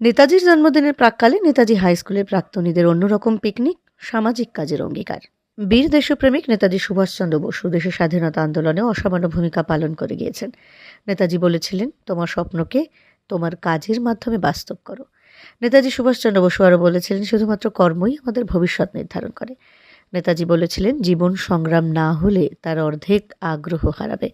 নেতাজির জন্মদিনের প্রাককালে নেতাজি হাই স্কুলের প্রাক্তনীদের অন্যরকম পিকনিক সামাজিক কাজের অঙ্গীকার। বীর দেশপ্রেমিক নেতাজি সুভাষচন্দ্র বসু দেশের স্বাধীনতা আন্দোলনে অসামান্য ভূমিকা পালন করে গিয়েছেন। নেতাজি বলেছিলেন, তোমার স্বপ্নকে তোমার কাজের মাধ্যমে বাস্তব করো। নেতাজি সুভাষচন্দ্র বসু আরও বলেছিলেন, শুধুমাত্র কর্মই আমাদের ভবিষ্যৎ নির্ধারণ করে। নেতাজি বলেছিলেন, জীবন সংগ্রাম না হলে তার অর্ধেক আগ্রহ হারাবে।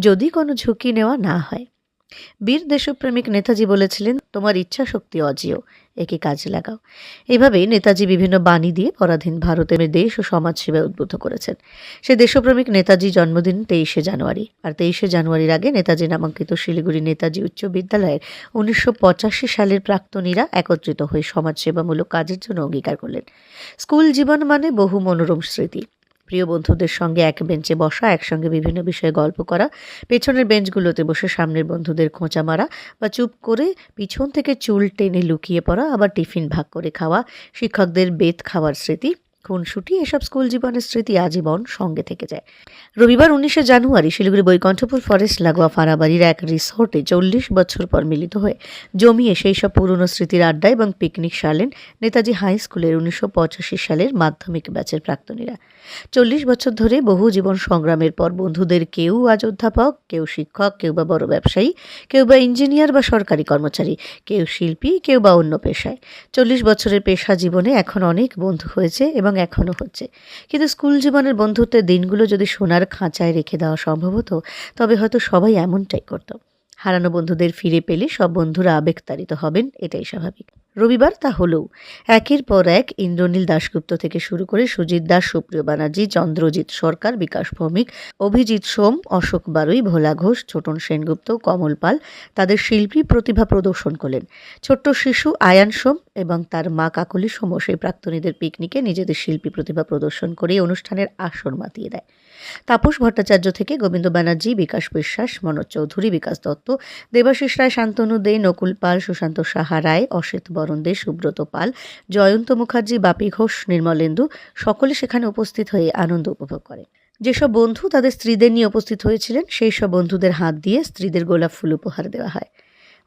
যদি কোনো ঝুঁকি নেওয়া না হয় বীর দেশপ্রেমিক নেতাজি বলেছিলেন, তোমার ইচ্ছা শক্তি অজিও একে কাজে লাগাও। এভাবে নেতাজি বিভিন্ন বাণী দিয়ে পরাধীন ভারতের দেশ ও সমাজ সেবায় উদ্বুদ্ধ করেছেন। সে দেশপ্রেমিক নেতাজি জন্মদিন তেইশে জানুয়ারি। আর তেইশে জানুয়ারির আগে নেতাজি নামাঙ্কিত শিলিগুড়ি নেতাজি উচ্চ বিদ্যালয়ের উনিশশো পঁচাশি সালের প্রাক্তনীরা একত্রিত হয়ে সমাজসেবামূলক কাজের জন্য অঙ্গীকার করলেন। স্কুল জীবন মানে বহু মনোরম স্মৃতি। প্রিয় বন্ধুদের সঙ্গে এক বেঞ্চে বসা, একসঙ্গে বিভিন্ন বিষয়ে গল্প করা, পেছনের বেঞ্চগুলোতে বসে সামনের বন্ধুদের খোঁচা মারা বা চুপ করে পিছন থেকে চুল টেনে লুকিয়ে পড়া, আবার টিফিন ভাগ করে খাওয়া, শিক্ষকদের বেত খাওয়ার স্মৃতি খুনসুটি, এসব স্কুল জীবনের স্মৃতি আজীবন সঙ্গে থেকে যায়। রবিবার উনিশে জানুয়ারি শিলিগুড়ি বৈকণ্ঠপুর ফরেস্ট লাগোয়া ফারাবাড়ির এক রিসোর্টে চল্লিশ বছর পর মিলিত হয়ে জমিয়ে সেই সব পুরনো স্মৃতির আড্ডা এবং পিকনিক সারলেন নেতাজি হাই স্কুলের উনিশশো পঁচাশি সালের মাধ্যমিক ব্যাচের প্রাক্তনীরা। চল্লিশ বছর ধরে বহু জীবন সংগ্রামের পর বন্ধুদের কেউ আজ অধ্যাপক, কেউ শিক্ষক, কেউ বা বড় ব্যবসায়ী, কেউ বা ইঞ্জিনিয়ার বা সরকারি কর্মচারী, কেউ শিল্পী, কেউ বা অন্য পেশায়। চল্লিশ বছরের পেশা জীবনে এখন অনেক বন্ধু হয়েছে এবং এখনও হচ্ছে। কিন্তু স্কুল জীবনের বন্ধুত্বের দিনগুলো যদি সোনার খাঁচায় রেখে দেওয়া সম্ভব হতো, তবে হয়তো সবাই এমনটাই করত। হারানো বন্ধুদের ফিরে পেলে সব বন্ধুরা আবেগতাড়িত হবেন, এটাই স্বাভাবিক। রবিবার তা হলেও একের পর এক ইন্দ্রনীল দাশগুপ্ত থেকে শুরু করে সুজিত দাস, সুপ্রিয় ব্যানার্জি চন্দ্রজিৎ সরকার, বিকাশ ভৌমিক, অভিজিৎ সোম, অশোক বারুই, ভোলা ঘোষ, ছোটন সেনগুপ্ত, কমল পাল তাদের শিল্পী প্রতিভা প্রদর্শন করলেন। ছোট্ট শিশু আয়ান সোম এবং তার মা কাকলি সোম সেই প্রাক্তনীদের পিকনিকে নিজেদের শিল্পী প্রতিভা প্রদর্শন করে অনুষ্ঠানের আসর মাতিয়ে দেয়। তাপস ভট্টাচার্য থেকে গোবিন্দ ব্যানার্জি, বিকাশ বিশ্বাস, মনোজ চৌধুরী, বিকাশ দত্ত, দেবাশিস রায়, শান্তনু দে, নকুল পাল, সুশান্ত সাহা রায়, অসিত বরণ দে, সুব্রত পাল, জয়ন্ত মুখার্জি, বাপি ঘোষ নির্মলেন্দু সকলে সেখানে উপস্থিত হয়ে আনন্দ উপভোগ করে যেসব বন্ধু তাদের স্ত্রীদের নিয়ে উপস্থিত হয়েছিলেন, সেই সব বন্ধুদের হাত দিয়ে স্ত্রীদের গোলাপ ফুল উপহার দেওয়া হয়।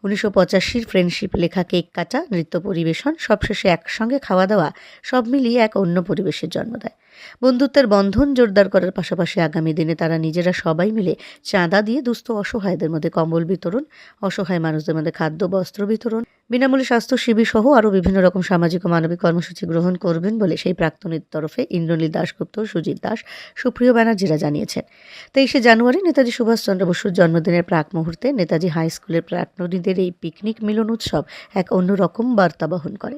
উনিশশো পঁচাশির ফ্রেন্ডশিপ লেখা কেক কাটা, নৃত্য পরিবেশন, সবশেষে একসঙ্গে খাওয়া দাওয়া, সব মিলিয়ে এক অন্য পরিবেশের জন্ম দেয়। বন্ধুত্বের বন্ধন জোরদার করার পাশাপাশি আগামী দিনে তারা নিজেরা সবাই মিলে চাঁদা দিয়ে দুস্থ অসহায়দের মধ্যে কম্বল বিতরণ, অসহায় মানুষদের মধ্যে খাদ্য, বস্ত্র বিতরণ বিনামূল্যে স্বাস্থ্য শিবির সহ আরও বিভিন্ন রকম সামাজিক ও মানবিক কর্মসূচি গ্রহণ করবেন বলে সেই প্রাক্তনীর তরফে ইন্দ্রনীল দাশগুপ্ত, সুজিত দাস, সুপ্রিয় ব্যানার্জিরা জানিয়েছেন। তেইশে জানুয়ারি নেতাজি সুভাষচন্দ্র বসুর জন্মদিনের প্রাক মুহূর্তে নেতাজি হাই স্কুলের প্রাক্তনীদের এই পিকনিক মিলন উৎসব এক অন্যরকম বার্তা বহন করে।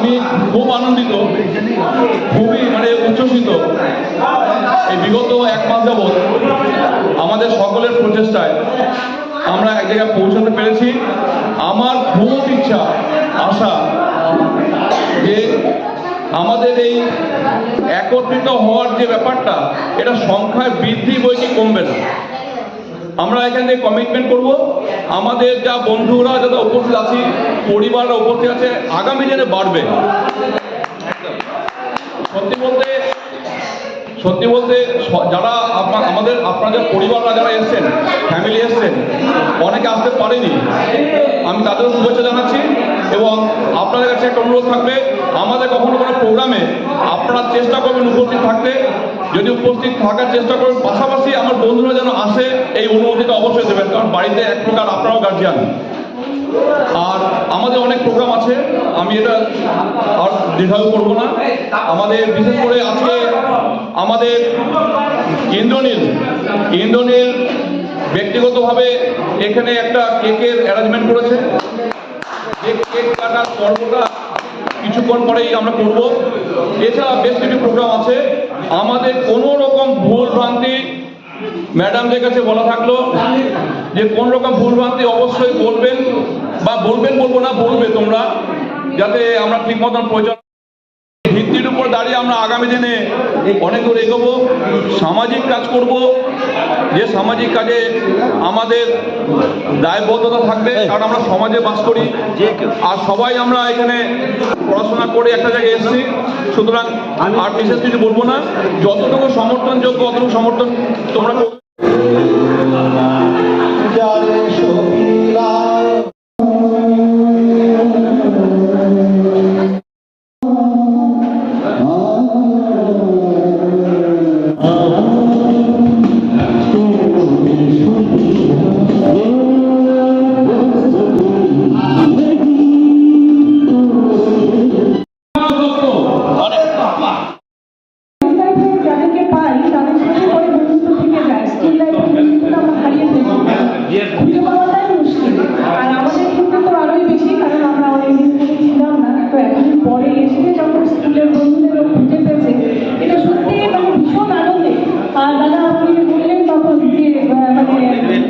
আমি খুব আনন্দিত, খুবই মানে উচ্ছ্বসিত। এই বিগত এক মাস যাবৎ আমাদের সকলের প্রচেষ্টায় আমরা এক জায়গায় পৌঁছাতে পেরেছি। আমার খুব ইচ্ছা, আশা যে আমাদের এই একত্রিত হওয়ার যে ব্যাপারটা, এটা সংখ্যায় বৃদ্ধি বই কি কমবে না। আমরা এখানে কমিটমেন্ট করব। আমাদের যা বন্ধুরা যারা উপস্থিত আছি, পরিবাররা উপস্থিত আছে, আগামী দিনে বাড়বে। সত্যি বলতে সত্যি বলতে যারা আপনার আমাদের আপনাদের পরিবাররা যারা এসছেন ফ্যামিলি এসছেন, অনেকে আসতে পারেনি। আমি তাদেরও শুভেচ্ছা জানাচ্ছি। এবং আপনাদের কাছে একটা অনুরোধ থাকবে, আমাদের কখনো কোনো প্রোগ্রামে আপনারা চেষ্টা করবেন উপস্থিত থাকতে। যদি উপস্থিত থাকার চেষ্টা করেন, পাশাপাশি আমার বন্ধুরা যেন আসে, এই অনুমতিটা অবশ্যই দেবেন, কারণ বাড়িতে এক প্রকার আপনারাও গার্জিয়ান আর আমাদের অনেক প্রোগ্রাম আছে, আমি এটা আর দীর্ঘায়ু করব না। আমাদের বিশেষ করে আজকে আমাদের ইন্দ্রনীল ইন্দ্রনীল ব্যক্তিগতভাবে এখানে একটা কেকের অ্যারেঞ্জমেন্ট করেছে। কিছুক্ষণ পরেই আমরা করব। এছাড়া বেশ কিছু প্রোগ্রাম আছে। আমাদের কোনো রকম ভুল ভ্রান্তি ম্যাডামদের কাছে বলা থাকল যে কোন রকম ভুল ভ্রান্তি অবশ্যই বলবেন বা বলবেন বলব না, বলবে তোমরা, যাতে আমরা ঠিক মতন ভিত্তির উপর দাঁড়িয়ে আমরা আগামী দিনে অনেক দূর এগোবো সামাজিক কাজ করব যে সামাজিক কাজে আমাদের দায়বদ্ধতা থাকবে কারণ আমরা সমাজে বাস করি। আর সবাই আমরা এখানে পড়াশোনা করে একটা জায়গায় এসেছি। সুতরাং আর বিশেষ কিছু বলব না। যতটুকু সমর্থনযোগ্য অতটুকু সমর্থন তোমরা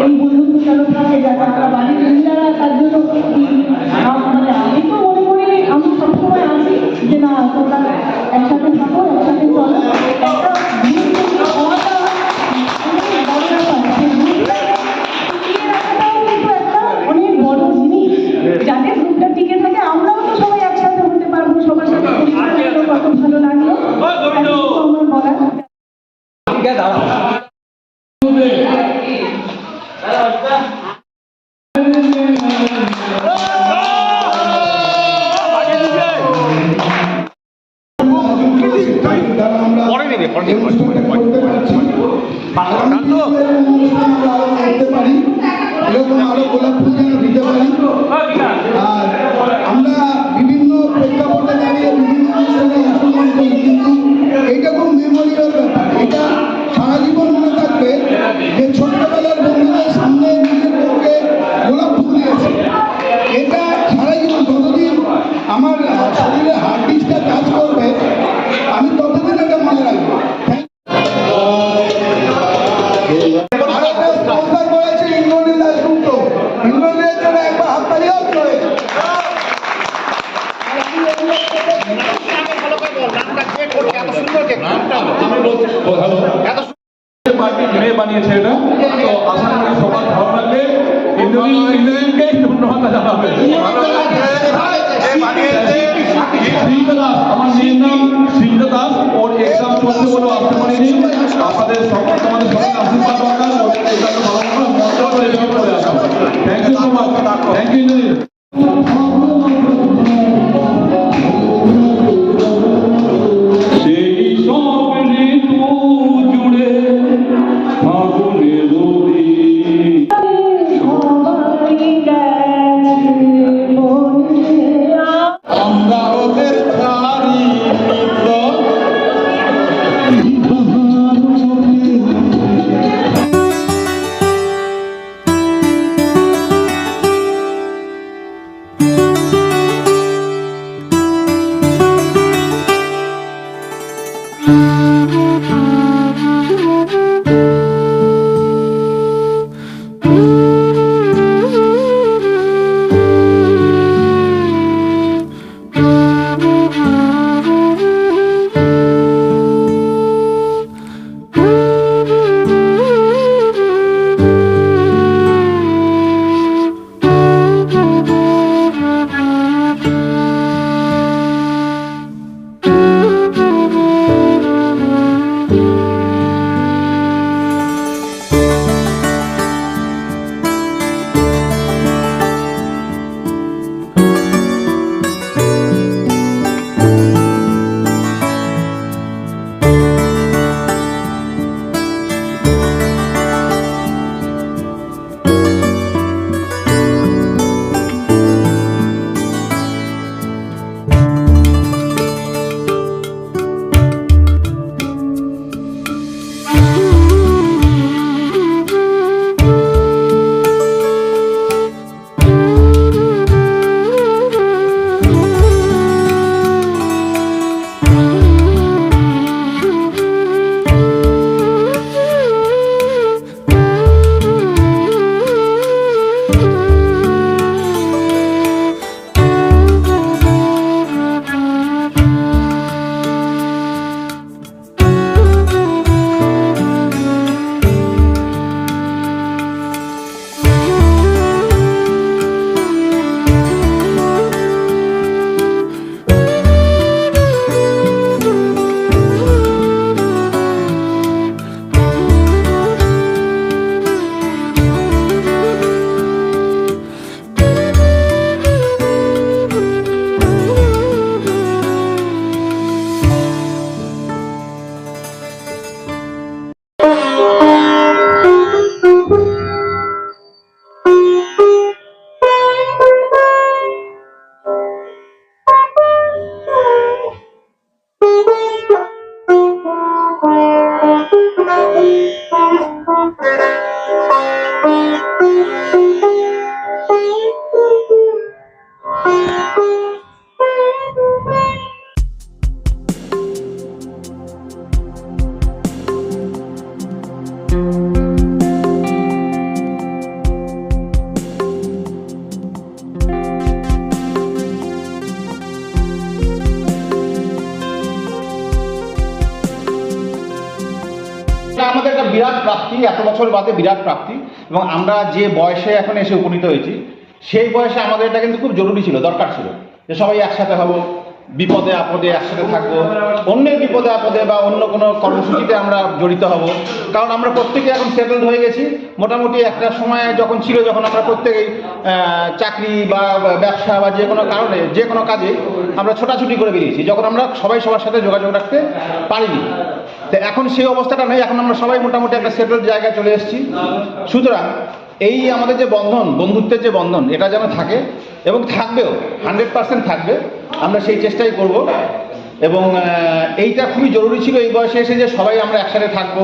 এই বন্ধুত্ব যেন থাকে যাতে মহিলারা তার জন্য আমার মেয়ের নাম শ্রীজা দাস ওর এক্সাম চলছে বলে আসতে পারিনি আপনাদের সকল কি এত বছর বাদে বিরাট প্রাপ্তি। এবং আমরা যে বয়সে এখন এসে উপনীত হয়েছি, সেই বয়সে আমাদের এটা কিন্তু খুব জরুরি ছিল, দরকার ছিল যে সবাই একসাথে হব। বিপদে আপদে একসাথে থাকব, অন্যের বিপদে আপদে বা অন্য কোনো কর্মসূচিতে আমরা জড়িত হব। কারণ আমরা প্রত্যেকে এখন সেটেলড হয়ে গেছি। মোটামুটি একটা সময় যখন ছিল যখন আমরা প্রত্যেকেই চাকরি বা ব্যবসা বা যে কোনো কারণে, যে কোনো কাজে আমরা ছোটাছুটি করে বেরিয়েছি। যখন আমরা সবাই সবার সাথে যোগাযোগ রাখতে পারিনি। তো এখন সেই অবস্থাটা নেই। এখন আমরা সবাই মোটামুটি একটা সেটেলড জায়গায় চলে এসেছি। সুতরাং এই আমাদের যে বন্ধন, বন্ধুত্বের যে বন্ধন, এটা যেন থাকে। এবং থাকবেও হান্ড্রেড পার্সেন্ট থাকবে। আমরা সেই চেষ্টাই করব। এবং এইটা খুবই জরুরি ছিল এই বয়সে এসে যে সবাই আমরা একসাথে থাকব,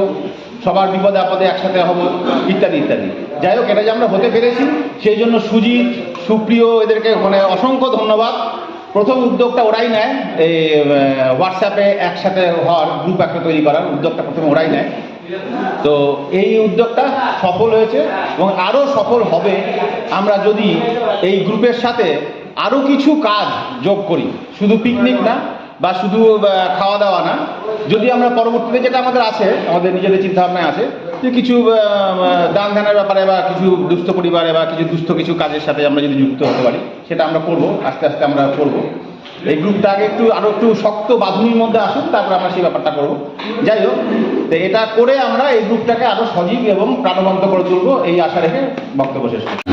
সবার বিপদে আপদে একসাথে হব, ইত্যাদি ইত্যাদি। যাই হোক, এটা যে আমরা হতে পেরেছি, সেই জন্য সুজিত, সুপ্রিয়, এদেরকে মানে অসংখ্য ধন্যবাদ। প্রথম উদ্যোগটা ওরাই নেয়, এই হোয়াটসঅ্যাপে একসাথে হওয়ার গ্রুপ একটা তৈরি করার উদ্যোগটা প্রথমে ওরাই নেয়। তো এই উদ্যোগটা সফল হয়েছে এবং আরও সফল হবে। আমরা যদি এই গ্রুপের সাথে আরও কিছু কাজ যোগ করি, শুধু পিকনিক না বা শুধু খাওয়া দাওয়া না, যদি আমরা পরবর্তীতে যেটা আমাদের আছে, আমাদের নিজেদের চিন্তাভাবনায় আছে, যে কিছু দান ধ্যানের ব্যাপারে বা কিছু দুস্থ পরিবারে বা কিছু দুস্থ কিছু কাজের সাথে আমরা যদি যুক্ত হতে পারি, সেটা আমরা করব, আস্তে আস্তে আমরা করব। এই গ্রুপটা আগে একটু, আরও একটু শক্ত বাঁধুনির মধ্যে আসুন, তারপর আমরা সেই ব্যাপারটা করব যাই হোক, তো এটা করে আমরা এই গ্রুপটাকে আরও সজীব এবং প্রাণবন্ত করে তুলবো, এই আশা রেখে বক্তব্য শেষ করছি।